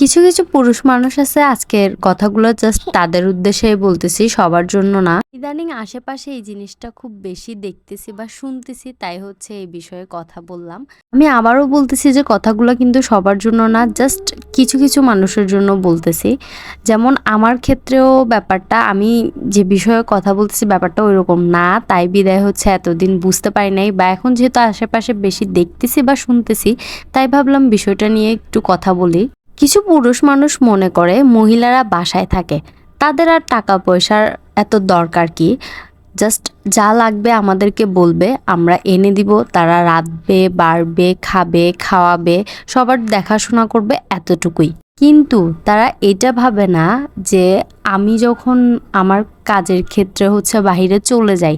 কিছু কিছু পুরুষ মানুষ আছে, আজকের কথাগুলো জাস্ট তাদের উদ্দেশ্যে বলতেছি, সবার জন্য না। ইদানিং আশেপাশে এই জিনিসটা খুব বেশি দেখতেছি বা শুনতেছি, তাই হচ্ছে এই বিষয়ে কথা বললাম। আমি আবারও বলতেছি যে কথাগুলো কিন্তু সবার জন্য না জাস্ট কিছু কিছু মানুষের জন্য বলতেছি। যেমন আমার ক্ষেত্রেও ব্যাপারটা, আমি যে বিষয়ে কথা বলতেছি ব্যাপারটা ওইরকম না, তাই বিদায় হচ্ছে এতদিন বুঝতে পারি নাই বা এখন যেহেতু আশেপাশে বেশি দেখতেছি বা শুনতেছি, তাই ভাবলাম বিষয়টা নিয়ে একটু কথা বলি। কিছু পুরুষ মানুষ মনে করে মহিলারা বাসায় থাকে। তাদের আর টাকা পয়সার এত দরকার কি? জাস্ট যা লাগবে আমাদেরকে বলবে, আমরা এনে দিব, তারা রাঁধবে, বাড়বে, খাবে, খাওয়াবে, সবার দেখাশোনা করবে এতটুকুই। কিন্তু তারা এটা ভাবে না যে আমি যখন আমার কাজের ক্ষেত্রে হচ্ছে বাইরে চলে যাই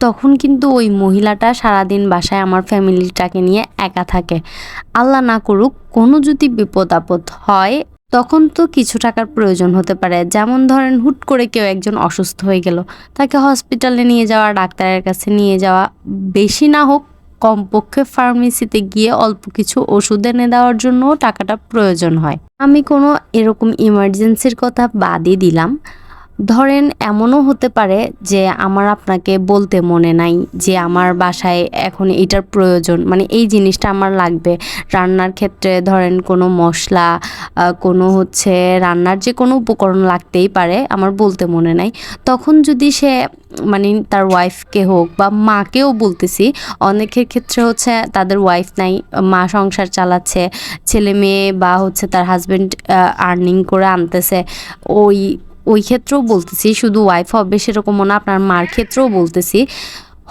তখন কিন্তু ওই মহিলাটা সারাদিন বাসায় আমার ফ্যামিলিটাকে নিয়ে একা থাকে। আল্লাহ না করুক, কোনো যদি বিপদ আপদ হয়, তখন তো কিছু টাকার প্রয়োজন হতে পারে। যেমন ধরেন, হুট করে কেউ একজন অসুস্থ হয়ে গেল, তাকে হসপিটালে নিয়ে যাওয়া, ডাক্তারের কাছে নিয়ে যাওয়া, বেশি না হোক, কমপক্ষে ফার্মেসিতে গিয়ে অল্প কিছু ওষুধ এনে দেওয়ার জন্য টাকাটা প্রয়োজন হয়। আমি কোনো এরকম ইমার্জেন্সির কথা বাদই দিলাম। ধরেন এমনও হতে পারে যে আমার আপনাকে বলতে মনে নাই যে আমার বাসায় এখন এটার প্রয়োজন। মানে এই জিনিসটা আমার লাগবে। রান্নার ক্ষেত্রে ধরেন কোনো মশলা কোনো হচ্ছে রান্নার যে কোনো উপকরণ লাগতেই পারে আমার বলতে মনে নাই। তখন যদি সে মানে তার ওয়াইফকে হোক বা মাকেও বলতেছি, অনেকের ক্ষেত্রে হচ্ছে তাদের ওয়াইফ নাই, মা সংসার চালাচ্ছে, ছেলে মেয়ে বা হচ্ছে তার হাজব্যান্ড আর্নিং করে আনতেছে, ওই ওই ক্ষেত্রেও বলতেছি, শুধু ওয়াইফ হবে সেরকমও না, আপনার মার ক্ষেত্রেও বলতেছি।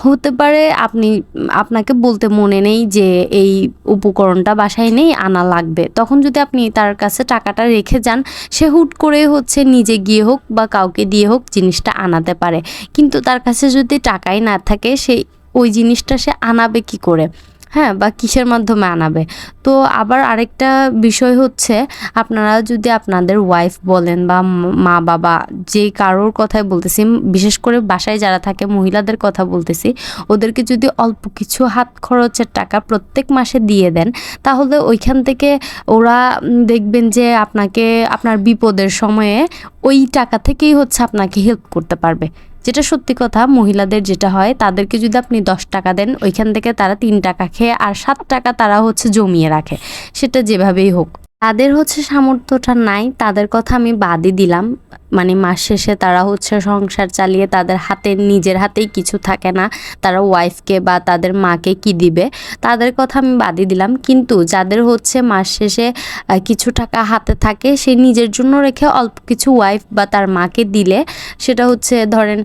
হতে পারে আপনি, আপনাকে বলতে মনে নেই যে এই উপকরণটা বাসায় নেই, আনা লাগবে। তখন যদি আপনি তার কাছে টাকাটা রেখে যান, সে হুট করে হচ্ছে নিজে গিয়ে হোক বা কাউকে দিয়ে হোক জিনিসটা আনাতে পারে। কিন্তু তার কাছে যদি টাকাই না থাকে, সে ওই জিনিসটা সে আনাবে কি করে? হ্যাঁ বা কিসের মাধ্যমে আনাবে? তো আবার আরেকটা বিষয় হচ্ছে, আপনারা যদি আপনাদের ওয়াইফ বলেন বা ম- বাবা যে কারোর কথাই বলতেছি, বিশেষ করে বাসায় যারা থাকে, মহিলাদের কথা বলতেছি, ওদেরকে যদি অল্প কিছু হাত খরচের টাকা প্রত্যেক মাসে দিয়ে দেন, তাহলে ওইখান থেকে ওরা দেখবেন যে আপনাকে, আপনার বিপদের সময়ে ওই টাকা থেকেই হচ্ছে আপনাকে হেল্প করতে পারবে। যেটা সত্যি কথা, মহিলাদের যেটা হয়, তাদেরকে যদি আপনি দশ টাকা দেন, ওইখান থেকে তারা তিন টাকা খেয়ে, আর সাত টাকা তারা হচ্ছে জমিয়ে রাখে। সেটা যেভাবেই হোক। তাদের হচ্ছে সামর্থ্যটা নাই, তাদের কথা আমি বাদই দিলাম। মানে মাস শেষে তারা হচ্ছে সংসার চালিয়ে তাদের হাতে, নিজের হাতেই কিছু থাকে না। তারা ওয়াইফকে বা তাদের মাকে কি দিবে? তাদের কথা আমি বাদই দিলাম। কিন্তু যাদের হচ্ছে মাস শেষে কিছু টাকা হাতে থাকে, সে নিজের জন্য রেখে অল্প কিছু ওয়াইফ বা তার মাকে দিলে সেটা হচ্ছে ধরেন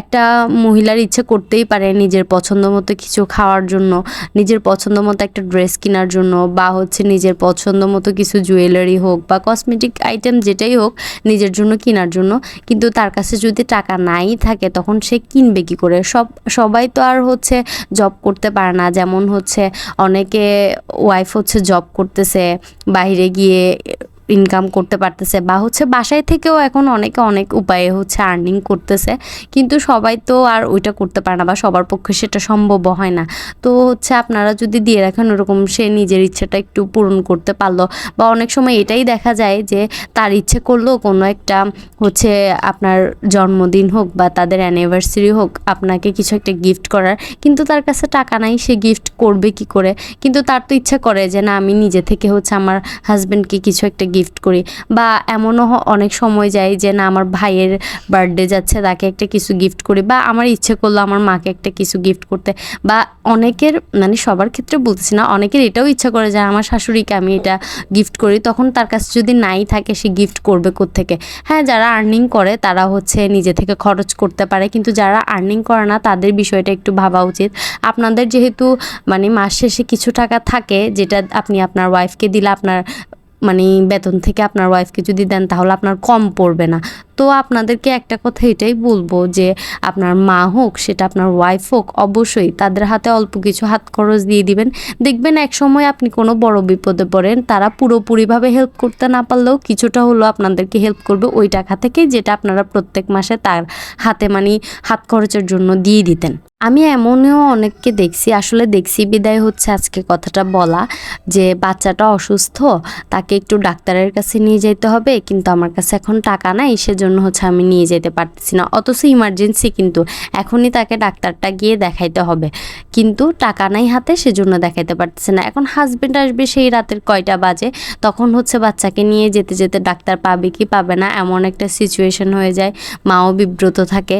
একটা মহিলার ইচ্ছে করতেই পারে নিজের পছন্দ মতো কিছু খাওয়ার জন্য, নিজের পছন্দ মতো একটা ড্রেস কেনার জন্য বা হচ্ছে নিজের পছন্দ মতো কিছু জুয়েলারি হোক বা কসমেটিক আইটেম যেটাই হোক, নিজের জন্য কেনার জন্য। কিন্তু তার কাছে যদি টাকা নাই থাকে, তখন সে কিনবে কি করে? সব, সবাই তো আর হচ্ছে জব করতে পারে না। যেমন হচ্ছে অনেকে ওয়াইফ হচ্ছে জব করতেছে, বাইরে গিয়ে ইনকাম করতে পারতেছে বা হচ্ছে বাসায় থেকেও এখন অনেকে অনেক উপায়ে হচ্ছে আর্নিং করতেছে। কিন্তু সবাই তো আর ওইটা করতে পারে না বা সবার পক্ষে সেটা সম্ভব হয় না। তো হচ্ছে আপনারা যদি দিয়ে রাখেন ওরকম সে নিজের ইচ্ছেটা একটু পূরণ করতে পারল বা অনেক সময় এটাই দেখা যায় যে তার ইচ্ছে করল কোনো একটা হচ্ছে আপনার জন্মদিন হোক বা তাদের অ্যানিভার্সারি হোক আপনাকে কিছু একটা গিফট করার। কিন্তু তার কাছে টাকা নাই, সে গিফট করবে কি করে? কিন্তু তার তো ইচ্ছা করে যে না, আমি নিজে থেকে হচ্ছে আমার হাজব্যান্ডকে কিছু একটা গিফট করি। বা এমনও অনেক সময় যায় যে না, আমার ভাইয়ের বার্থডে যাচ্ছে, তাকে একটা কিছু গিফট করি বা আমার ইচ্ছে করল আমার মাকে একটা কিছু গিফট করতে। বা অনেকের মানে সবার ক্ষেত্রে বলতেছি না, অনেকের এটাও ইচ্ছা করে যে আমার শাশুড়িকে আমি এটা গিফট করি। তখন তার কাছে যদি নাই থাকে, সে গিফট করবে থেকে হ্যাঁ যারা আর্নিং করে, তারা হচ্ছে নিজে থেকে খরচ করতে পারে। কিন্তু যারা আর্নিং করে না, তাদের বিষয়টা একটু ভাবা উচিত। আপনাদের যেহেতু মানে মাস শেষে কিছু টাকা থাকে, যেটা আপনি আপনার ওয়াইফকে দিলে আপনার মানে বেতন থেকে আপনার ওয়াইফকে যদি দেন তাহলে আপনার কম পড়বে না। তো আপনাদেরকে একটা কথা এটাই বলব যে আপনার মা হোক, সেটা আপনার ওয়াইফ হোক, অবশ্যই তাদের হাতে অল্প কিছু হাত খরচ দিয়ে দিবেন। দেখবেন এক সময় আপনি কোনো বড় বিপদে পড়েন, তারা পুরোপুরিভাবে হেল্প করতে না পারলেও কিছুটা হলো আপনাদেরকে হেল্প করবে ওই টাকা থেকে যেটা আপনারা প্রত্যেক মাসে তার হাতে মানে হাত খরচের জন্য দিয়ে দিতেন। আমি এমনও অনেককে দেখছি, আসলে দেখছি বিদায় হচ্ছে আজকে কথাটা বলা, যে বাচ্চাটা অসুস্থ, তাকে একটু ডাক্তারের কাছে নিয়ে যেতে হবে, কিন্তু আমার কাছে এখন টাকা নাই, সেজন্য হচ্ছে আমি নিয়ে যেতে পারতেছি না। অথচ ইমার্জেন্সি কিন্তু এখনই তাকে ডাক্তারটা গিয়ে দেখাইতে হবে। কিন্তু টাকা নাই হাতে সেজন্য দেখাইতে পারতেছে না। এখন হাজব্যান্ড আসবে সেই রাতের কয়টা বাজে, তখন হচ্ছে বাচ্চাকে নিয়ে যেতে যেতে ডাক্তার পাবে কি পাবে না এমন একটা সিচুয়েশন হয়ে যায়। মাও বিব্রত থাকে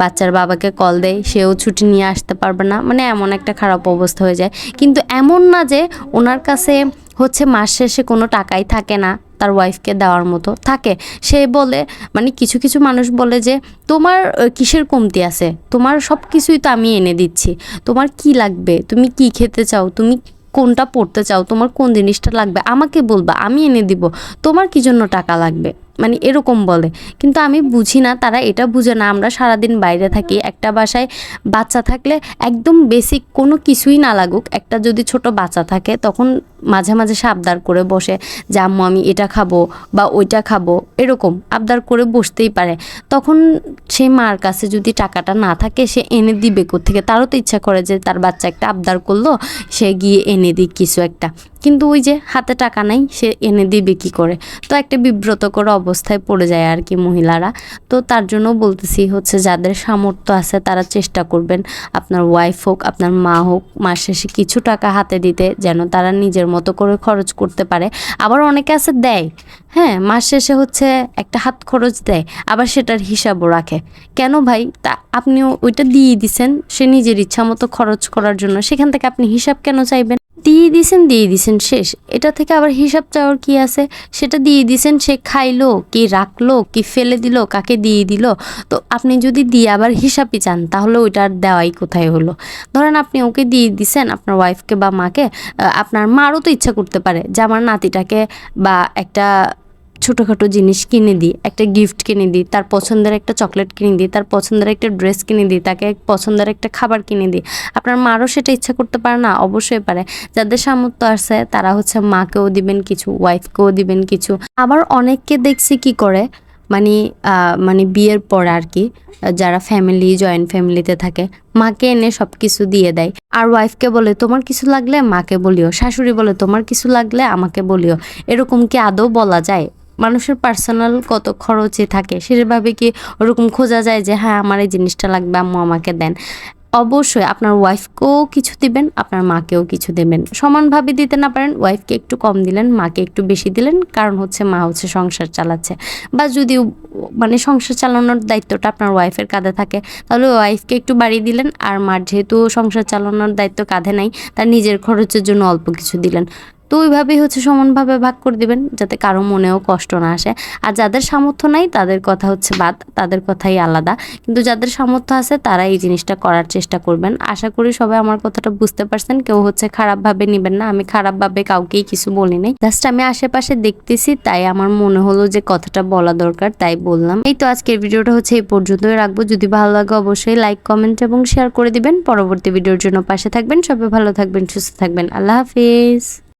বাচ্চার বাবাকে কল দেয়, সেও ছুটি নিয়ে আসতে পারবে না। মানে এমন একটা খারাপ অবস্থা হয়ে যায়। কিন্তু এমন না যে ওনার কাছে হচ্ছে মাস শেষে কোনো টাকাই থাকে না। তার ওয়াইফকে দেওয়ার মতো থাকে। সে বলে মানে কিছু কিছু মানুষ বলে যে, তোমার কিসের কমতি আছে? তোমার সব কিছুই তো আমি এনে দিচ্ছি। তোমার কি লাগবে? তুমি কি খেতে চাও? তুমি কোনটা পড়তে চাও? তোমার কোন জিনিসটা লাগবে? আমাকে বলবা, আমি এনে দিব। তোমার কি জন্য টাকা লাগবে? মানে এরকম বলে। কিন্তু আমি বুঝি না, তারা এটা বুঝে না। আমরা সারাদিন বাইরে থাকি, একটা বাসায় বাচ্চা থাকলে একদম বেসিক কোনো কিছুই না লাগুক। একটা যদি ছোট বাচ্চা থাকে, তখন মাঝে মাঝে সে আবদার করে বসে যে, আম্মু, আমি এটা খাব বা ওইটা খাব। এরকম আবদার করে বসতেই পারে। তখন সে মার কাছে যদি টাকাটা না থাকে, সে এনে দিবে থেকে তারও তো ইচ্ছা করে যে, তার বাচ্চা একটা আবদার করল, সে গিয়ে এনে দিক কিছু একটা। কিন্তু ওই যে হাতে টাকা নাই, সে এনে দিবে কি করে? তো একটা বিব্রতকর অবস্থায় পড়ে যায় আর কি মহিলারা। তো তার জন্য বলতেছি হচ্ছে যাদের সামর্থ্য আছে তারা চেষ্টা করবেন আপনার ওয়াইফ হোক, আপনার মা হোক, মাস শেষে কিছু টাকা হাতে দিতে যেন তারা নিজের মতো করে খরচ করতে পারে। আবার অনেকে আছে দেয় হ্যাঁ মাস শেষে হচ্ছে একটা হাত খরচ দেয়, আবার সেটার হিসাবও রাখে। কেন ভাই? তা আপনিও ওইটা দিয়ে দিছেন, সে নিজের ইচ্ছা মতো খরচ করার জন্য। সেখান থেকে আপনি হিসাব কেন চাইবেন? দিয়ে দিছেন দিয়ে দিছেন, শেষ। এটা থেকে আবার হিসাব চাওয়ার কি আছে? সেটা দিয়ে দিছেন, সে খাইলো, কি রাখল, কি ফেলে দিল, কাকে দিয়ে দিল? তো আপনি যদি দিয়ে আবার হিসাবই চান, তাহলে ওইটার দেওয়াই কোথায় হলো? ধরেন আপনি ওকে দিয়ে দিছেন, আপনার ওয়াইফকে বা মাকে আপনার মারও তো ইচ্ছা করতে পারে যে আমার নাতিটাকে বা একটা ছোটোখাটো জিনিস কিনে দিই, একটা গিফট কিনে দিই, তার পছন্দের একটা চকলেট কিনে দিই, তার পছন্দের একটা ড্রেস কিনে দিই, তাকে এক পছন্দের একটা খাবার কিনে দিই। আপনার মারও সেটা ইচ্ছা করতে পারে না, অবশ্যই পারে। যাদের সামর্থ্য আছে, তারা হচ্ছে মাকেও দিবেন, কিছু ওয়াইফকেও দিবেন, কিছু। আবার অনেককে দেখছি কি করে মানে মানে বিয়ের পর আর কি, যারা ফ্যামিলি জয়েন্ট ফ্যামিলিতে থাকে, মাকে এনে সব কিছু দিয়ে দেয়। আর ওয়াইফকে বলে, তোমার কিছু লাগলে মাকে বলিও, শাশুড়ি বলে, তোমার কিছু লাগলে আমাকে বলিও। এরকম কি আদৌ বলা যায়? মানুষের পার্সোনাল কত খরচে থাকে, সেভাবে কি ওরকম খোঁজা যায় যে হ্যাঁ আমার এই জিনিসটা লাগবে, আম্মু আমাকে দেন অবশ্যই আপনার ওয়াইফকেও কিছু দিবেন, আপনার মাকেও কিছু দেবেন। সমানভাবে দিতে না পারেন ওয়াইফকে একটু কম দিলেন, মাকে একটু বেশি দিলেন, কারণ হচ্ছে মা হচ্ছে সংসার চালাচ্ছে। বা যদি মানে সংসার চালানোর দায়িত্বটা আপনার ওয়াইফের কাঁধে থাকে, তাহলে ওয়াইফকে একটু বাড়িয়ে দিলেন, আর মার যেহেতু সংসার চালানোর দায়িত্ব কাঁধে নাই, তার নিজের খরচের জন্য অল্প কিছু দিলেন। তো ওইভাবেই হচ্ছে সমানভাবে ভাগ করে দিবেন, যাতে কারও মনেও কষ্ট না আসে। আর যাদের সামর্থ্য নাই, তাদের কথা হচ্ছে বাদ, তাদের কথাই আলাদা। কিন্তু যাদের সামর্থ্য আছে তারা এই জিনিসটা করার চেষ্টা করবেন। আশা করি সবাই আমার কথাটা বুঝতে পারছেন। কেউ হচ্ছে খারাপভাবে নেবেন না। আমি খারাপভাবে কাউকেই কিছু বলি নাই। জাস্ট আমি আশেপাশে দেখতেছি, তাই আমার মনে হলো যে কথাটা বলা দরকার, তাই বললাম। এই তো আজকের ভিডিওটা হচ্ছে এই পর্যন্তই রাখব। যদি ভালো লাগে অবশ্যই লাইক, কমেন্ট এবং শেয়ার করে দিবেন। পরবর্তী ভিডিওর জন্য পাশে থাকবেন। সবাই ভালো থাকবেন, সুস্থ থাকবেন। আল্লাহ হাফিজ।